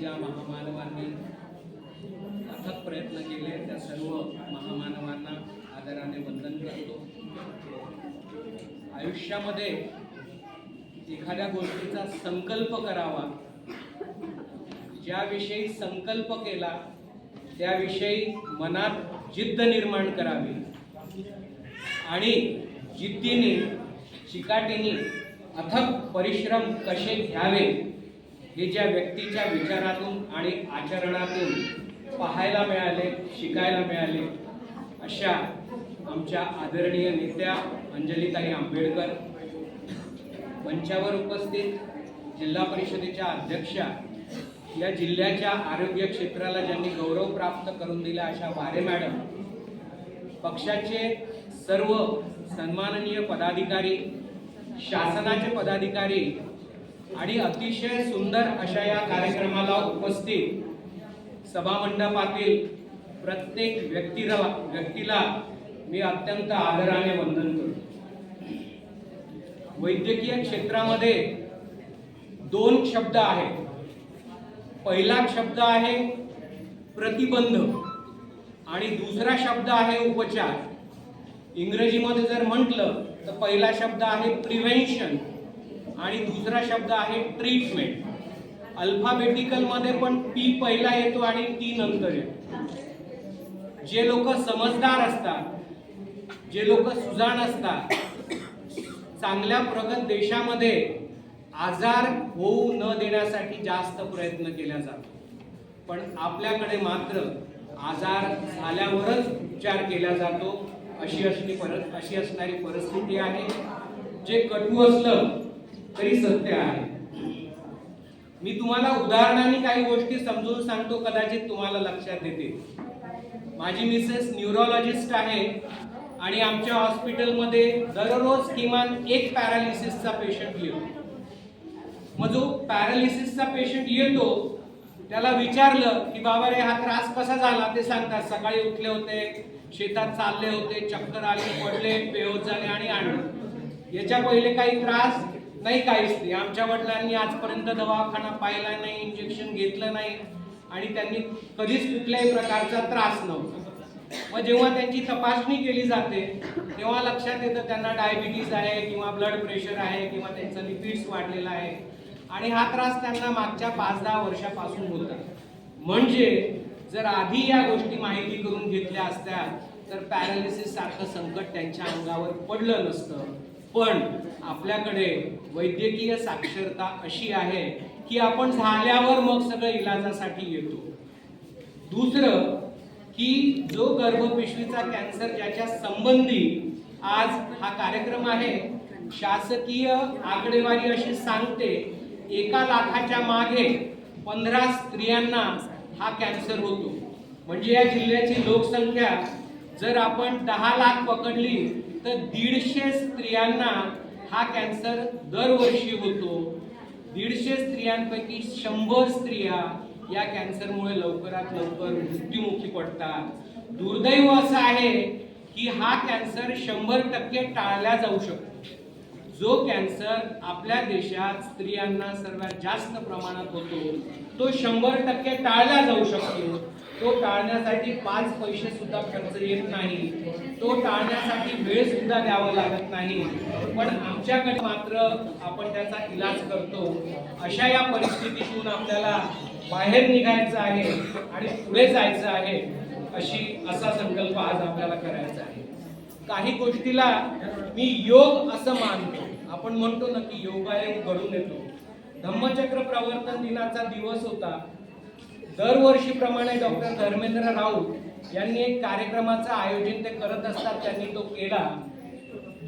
ज्या महामानवांनी अथक प्रयत्न केले त्या सर्व महामानवांना आदराने वंदन करतो. आयुष्यामध्ये एखाद्या गोष्टीचा संकल्प करावा. ज्याविषयी संकल्प केला त्याविषयी मनात जिद्द निर्माण करावी. आणि जिद्दीने चिकाटीने अथक परिश्रम कसे घ्यावे हे ज्या व्यक्तीच्या विचारातून आणि आचरणातून पाहायला मिळाले शिकायला मिळाले अशा आमच्या आदरणीय नेत्या अंजलीताई आंबेडकर मंचावर उपस्थित जिल्हा परिषदेच्या अध्यक्षा या जिल्ह्याच्या आरोग्य क्षेत्राला ज्यांनी गौरव प्राप्त करून दिला अशा वारे मॅडम पक्षाचे सर्व सन्माननीय पदाधिकारी शासनाचे पदाधिकारी आणि अतिशय सुंदर अशा या कार्यक्रमाला उपस्थित सभामंडपातील प्रत्येक व्यक्तीला व्यक्तीला मी अत्यंत आदराने वंदन करतो. वैद्यकीय क्षेत्रामध्ये दोन शब्द आहेत. पहिला शब्द आहे प्रतिबंध आणि दुसरा शब्द आहे उपचार. इंग्रजीमध्ये जर म्हटलं तर पहिला शब्द आहे प्रिव्हेन्शन. आणि दुसरा शब्द आहे ट्रीटमेंट अल्फाबेटिकलमध्ये पण पी पहिला येतो आणि टी नंतर येतो. जे लोक समजदार असतात जे लोक सुजाण असतात चांगल्या प्रगत देशामध्ये आजार होऊ न देण्यासाठी जास्त प्रयत्न केला जातो पण आपल्याकडे मात्र आजार झाल्यावरच उपचार केला जातो अशी असली परत अशी असणारी परिस्थिती आहे. जे कटू असलं तरी सत्य आहे. मी तुम्हाला उदाहरणाने काही गोष्टी समजून सांगतो कदाचित तुम्हाला लक्षात येते माझी मिसेस न्यूरोलॉजिस्ट आहे आणि आमच्या हॉस्पिटलमध्ये दररोज किमान एक पॅरालिसिसचा पेशंट येतो. मग जो पॅरालिसिसचा पेशंट येतो त्याला विचारलं की बाबा रे हा त्रास कसा झाला? ते सांगतात सकाळी उठले होते शेतात चालले होते चक्कर आले पडले बेहोश झाले आणि आणले. याच्या पहिले काही त्रास नाही काहीच नाही. आमच्या वडिलांनी आजपर्यंत दवाखाना पाहिला नाही इंजेक्शन घेतलं नाही आणि त्यांनी कधीच कुठल्याही प्रकारचा त्रास नव्हता. मग जेव्हा त्यांची तपासणी केली जाते तेव्हा लक्षात येतं त्यांना डायबिटीज आहे किंवा ब्लड प्रेशर आहे किंवा त्यांचं लिपिड्स वाढलेला आहे. आणि हा त्रास त्यांना मागच्या पाच दहा वर्षापासून होता. म्हणजे जर आधी या गोष्टी माहिती करून घेतल्या असत्या तर पॅरालिसिस सारखं संकट त्यांच्या अंगावर पडलं नसतं. पण आपल्याकडे वैद्यकीय साक्षरता अशी आहे की आपण झाल्यावर मग सगळं इलाजासाठी येतो. दुसरं की जो गर्भपिशवीचा कॅन्सर ज्याच्या संबंधी आज हा कार्यक्रम आहे शासकीय आकडेवारी अशी सांगते एका लाखाच्या मागे पंधरा स्त्रियांना हा कॅन्सर होतो. म्हणजे या जिल्ह्याची लोकसंख्या जर आपण दहा लाख पकडली तर दीडशे स्त्रियांना हा कॅन्सर दरवर्षी होतो. दीडशे स्त्रियांपैकी शंभर स्त्रिया या कॅन्सरमुळे लवकरात लवकर मृत्युमुखी पडतात. दुर्दैव असं आहे की हा कॅन्सर शंभर टक्के टाळला जाऊ शकतो. जो कॅन्सर आपल्या देशात स्त्रियांना सर्वात जास्त प्रमाणात होतो तो शंभर टक्के टाळला जाऊ शकतो. तो टाळण्यासाठी पाच पैसे सुद्धा खर्च येत नाही. तो टाळण्यासाठी वेळ सुद्धा द्यावा लागत नाही. पण आमच्याकडे मात्र आपण त्याचा इलाज करतो. अशा या परिस्थितीतून आपल्याला बाहेर निघायचं आहे आणि पुढे जायचं आहे अशी असा संकल्प आज आपल्याला करायचा आहे. काही गोष्टीला मी योग असं मानतो. आपण म्हणतो ना की योगायोग घडून येतो. धम्मचक्र प्रवर्तन दिनाचा दिवस होता. दरवर्षीप्रमाणे डॉक्टर धर्मेंद्र राऊत यांनी एक कार्यक्रमाचं आयोजन ते करत असतात त्यांनी तो केला.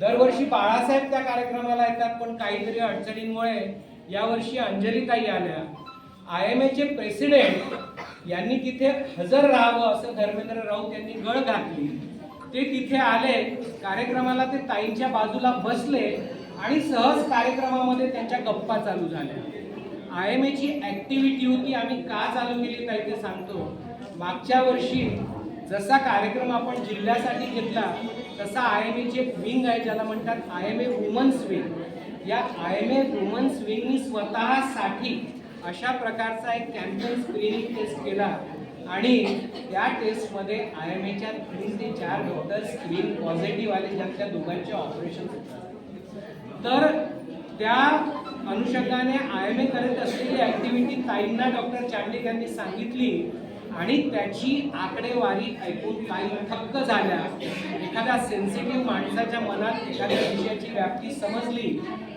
दरवर्षी बाळासाहेब त्या कार्यक्रमाला येतात पण काहीतरी अडचणींमुळे यावर्षी अंजलीताई आल्या. आय एम एचे प्रेसिडेंट यांनी तिथे हजर राहावं असं धर्मेंद्र राऊत यांनी गळ घातली. ते तिथे आले कार्यक्रमाला ते ताईंच्या बाजूला बसले आणि सहज कार्यक्रमामध्ये त्यांच्या गप्पा चालू झाल्या. आय एम एची ॲक्टिव्हिटी होती आम्ही का चालू केली काय ते सांगतो. मागच्या वर्षी जसा कार्यक्रम आपण जिल्ह्यासाठी घेतला तसा आय एम एची एक विंग आहे ज्याला म्हणतात I M A women's wing. या आय एम ए वुमन्स विंगनी स्वतःसाठी अशा प्रकारचा एक कॅम्पेन स्क्रीनिंग टेस्ट केला. आणि त्या टेस्टमध्ये आय एम एच्या तीन ते चार डॉक्टर स्क्रीन पॉझिटिव्ह आले ज्यातल्या दोघांचे ऑपरेशन तर त्या अनुषंगाने आय एम ए करत असलेली ऍक्टिव्हिटी ताईंना डॉक्टर चांडिक यांनी सांगितली. आणि त्याची आकडेवारी ऐकून काही थक्क झाल्या. एखाद्या सेन्सिटिव्ह माणसाच्या मनात एखाद्या विषयाची व्याप्ती समजली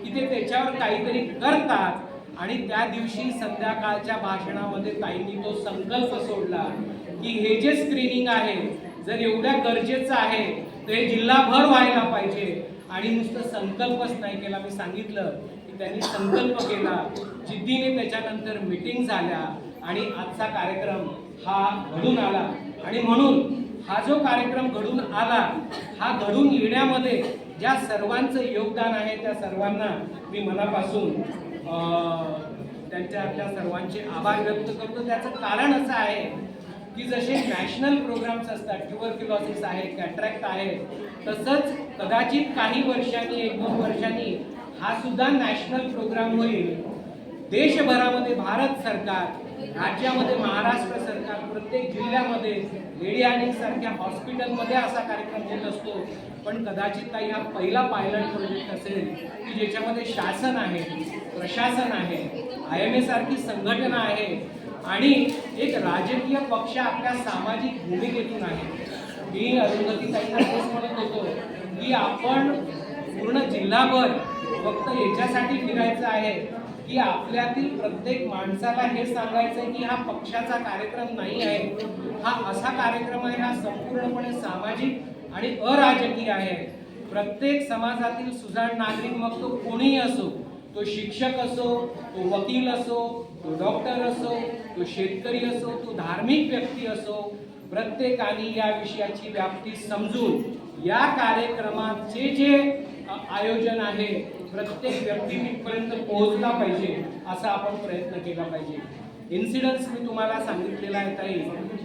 की ते त्याच्यावर काहीतरी करतात. आणि त्या दिवशी संध्याकाळच्या भाषणामध्ये ताईंनी तो संकल्प सोडला की हे जे स्क्रीनिंग आहे जर एवढ्या गरजेचं आहे ते जिल्हाभर व्हायला पाहिजे. आणि नुसतं संकल्पच नाही केला. मी सांगितलं की त्यांनी संकल्प केला. जिद्दीने त्याच्यानंतर मिटिंग झाल्या. आणि आजचा कार्यक्रम हा घडून आला. आणि म्हणून हा जो कार्यक्रम घडून आला हा घडून येण्यामध्ये ज्या सर्वांचं योगदान आहे त्या सर्वांना मी मनापासून त्यांच्यातल्या सर्वांचे आभार व्यक्त करतो. त्याचं कारण असं आहे की जसे नॅशनल प्रोग्राम्स असतात ट्युबरक्युलॉसिस आहे कॅट्रॅक्ट आहे तसंच कदाचित काही वर्षांनी एक दोन वर्षांनी हा सुद्धा नॅशनल प्रोग्राम होईल. देशभरामध्ये भारत सरकार राज्यामध्ये महाराष्ट्र सरकार प्रत्येक जिल्ह्यामध्ये लेडी सारख्या हॉस्पिटलमध्ये असा कार्यक्रम होत असतो. पण कदाचित काही हा पहिला पायलट प्रोजेक्ट असेल की ज्याच्यामध्ये शासन आहे प्रशासन आहे आय एम ए सारखी संघटना आहे आणि एक राजकीय पक्ष आपल्या सामाजिक भूमिकेतून आहे. मी अरुंधतीताईंना तेच म्हणत होतो की आपण पूर्ण जिल्हाभर फक्त याच्यासाठी फिरायचं आहे की आपल्यातील प्रत्येक माणसाला हे सांगायचं आहे की हा पक्षाचा कार्यक्रम नाही आहे. हा असा कार्यक्रम आहे हा संपूर्णपणे सामाजिक आणि अराजकीय आहे. प्रत्येक समाजातील सुजाण नागरिक मग तो कोणीही असो तो शिक्षक असो तो वकील असो तो डॉक्टर असो तो शेतकरी असो तो धार्मिक व्यक्ती असो प्रत्येकाने या विषयाची व्याप्ती समजून या कार्यक्रमाचे जे जे आयोजन आहे प्रत्येक व्यक्ती तिथपर्यंत पोहोचला पाहिजे असा आपण प्रयत्न केला पाहिजे. इन्सिडन्स मी तुम्हाला सांगितलेला आहे ताई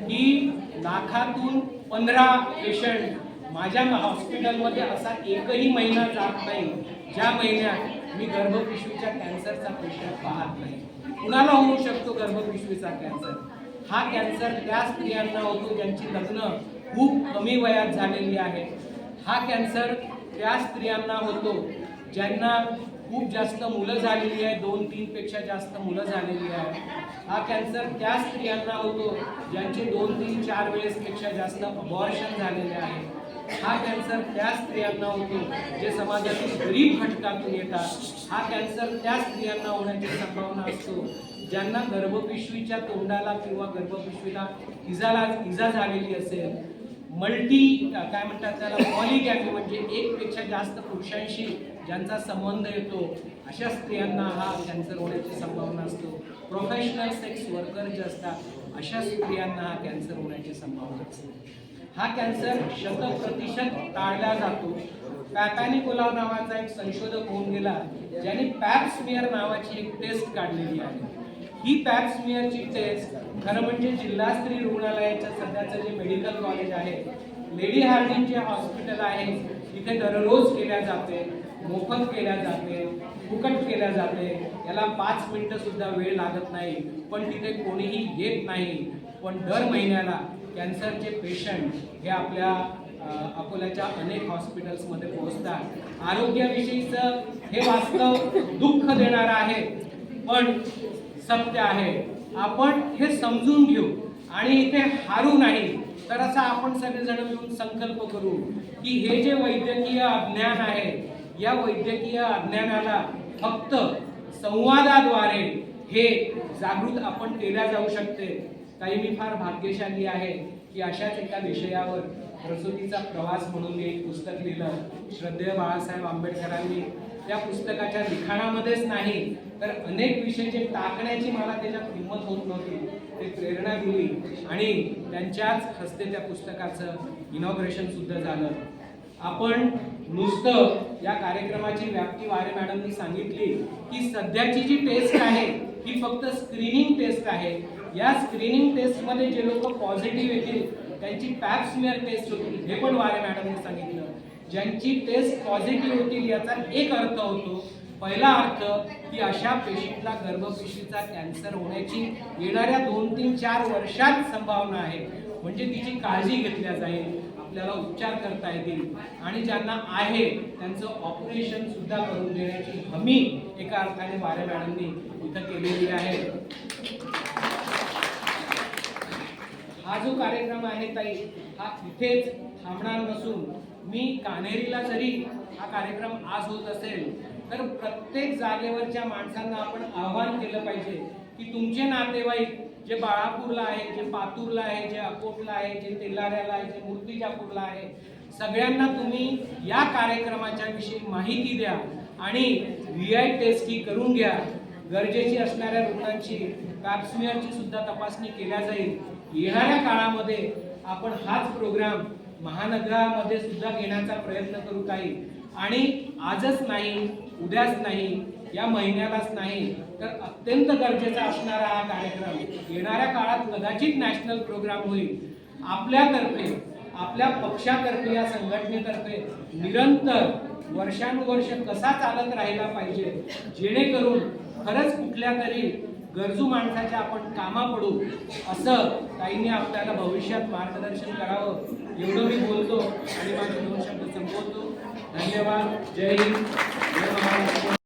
की लाखातून पंधरा पेशंट माझ्या हॉस्पिटलमध्ये असा एकही महिना जात नाही. ज्या महिन्यात मी गर्भपिशवीच्या कॅन्सरचा पेशंट पाहत नाही. कुणाला होऊ शकतो गर्भपिशवीचा कॅन्सर हा कॅन्सर त्या स्त्रियांना होतो ज्यांची लग्न खूप कमी वयात झालेली आहे. हा कॅन्सर त्या स्त्रियांना होतो ज्यांना खूप जास्त मुलं झालेली आहे दोन तीनपेक्षा जास्त मुलं झालेली आहे. हा कॅन्सर त्या स्त्रियांना होतो ज्यांचे दोन तीन चार वेळेसपेक्षा जास्त अबॉर्शन झालेले आहे. हा कॅन्सर त्या स्त्रियांना होतो जे समाजातील गरीब घटकातून येतात. हा कॅन्सर त्या स्त्रियांना होण्याची संभावना असतो. ज्यांना गर्भपिशवीच्या तोंडाला किंवा गर्भपिशवीला इजाला इजा झालेली असेल मल्टी काय म्हणतात त्याला पॉलिगॅमी म्हणजे एकपेक्षा जास्त पुरुषांशी ज्यांचा संबंध येतो अशा स्त्रियांना हा कॅन्सर होण्याची संभावना असतो. प्रोफेशनल सेक्स वर्कर जे असतात अशा स्त्रियांना हा कॅन्सर होण्याची संभावना असते. हा कॅन्सर शतप्रतिशत टाळला जातो. पॅपॅनिकोलाव नावाचा एक संशोधक होऊन गेला ज्याने पॅप नावाची एक टेस्ट काढलेली आहे. ही पॅप टेस्ट खरं म्हणजे जिल्हास्तरीय रुग्णालयाच्या सध्याचं जे मेडिकल कॉलेज आहे लेडी हार्डिंग जे हॉस्पिटल आहे तिथे दररोज केल्या जाते मोफत केल्या जाते फुकट केल्या जाते. याला पाच मिनटंसुद्धा वेळ लागत नाही पण तिथे कोणीही येत नाही. पण दर महिन्याला कॅन्सरचे पेशंट हे आपल्या अकोल्याच्या अनेक हॉस्पिटल्समध्ये पोहोचतात. आरोग्याविषयीचं हे वास्तव दुःख देणारं आहे पण सत्य आहे. आपण हे समजून घेऊ आणि इथे हारू नाही तर असा आपण सगळेजण मिळून संकल्प करू की हे जे वैद्यकीय अज्ञान आहे या वैद्यकीय अज्ञानाला फक्त संवादाद्वारे हे जागृत आपण केल्या जाऊ शकते. काही मी फार भाग्यशाली आहे की अशाच एका विषयावर प्रसूतीचा प्रवास म्हणून मी एक पुस्तक लिहिलं. श्रद्धेय बाळासाहेब आंबेडकरांनी. त्या पुस्तकाच्या लिखाणामध्येच नाही तर अनेक विषय जे टाकण्याची मला त्याच्यात हिंमत होत नव्हती. ते प्रेरणा दिली आणि त्यांच्याच हस्ते त्या पुस्तकाचं इनॉग्रेशन सुद्धा झालं. आपण नुसतं या कार्यक्रमाची व्याप्ती वारे मॅडमनी सांगितली की सध्याची जी टेस्ट आहे ही फक्त स्क्रीनिंग टेस्ट आहे. या स्क्रीनिंग टेस्टमध्ये जे लोक पॉझिटिव्ह येतील त्यांची पॅप स्मिअर टेस्ट होती हे पण वारे मॅडमने सांगितलं. ज्यांची टेस्ट पॉझिटिव्ह होतील याचा एक अर्थ होतो पहिला अर्थ की अशा पेशींना गर्भपेशीचा कॅन्सर होण्याची येणाऱ्या दोन तीन चार वर्षात संभावना आहे. म्हणजे तिची काळजी घेतल्या जाईल आपल्याला उपचार करता येतील. आणि ज्यांना आहे त्यांचं ऑपरेशन सुद्धा करून देण्याची हमी एका अर्थाने वारे मॅडमनी इथं केलेली आहे. हा जो कार्यक्रम आहे ताई हा इथेच थांबणार नसून मी कान्हेरीला जरी हा कार्यक्रम आज होत असेल तर प्रत्येक जागेवरच्या माणसांना आपण आवाहन केलं पाहिजे की तुमचे नातेवाईक जे बाळापूरला आहे जे पातूरला आहे जे अकोटला आहे जे तेलाऱ्याला आहे जे मूर्तिजापूरला आहे सगळ्यांना तुम्ही या कार्यक्रमाच्या विषयी माहिती द्या आणि व्ही आय टेस्ट ही करून घ्या. गरजेची असणाऱ्या रुग्णांची पॅप्समियरची सुद्धा तपासणी केल्या जाईल. येणाऱ्या काळामध्ये आपण हाच प्रोग्राम महानगरामध्ये सुद्धा घेण्याचा प्रयत्न करू काही आणि आजच नाही उद्याच नाही या महिन्यालाच नाही तर अत्यंत गरजेचा असणारा हा कार्यक्रम येणाऱ्या काळात कदाचित नॅशनल प्रोग्राम होईल. आपल्यातर्फे आपल्या पक्षातर्फे या संघटनेतर्फे निरंतर वर्षानुवर्ष कसा चालत राहिला पाहिजे जेणेकरून खरंच कुठल्या तरी गरजू माणसाच्या आपण कामा पडू असं ताईंनी आपल्याला भविष्यात मार्गदर्शन करावं एवढं मी बोलतो आणि माझे दोन शब्द संपवतो. धन्यवाद. जय हिंद. जय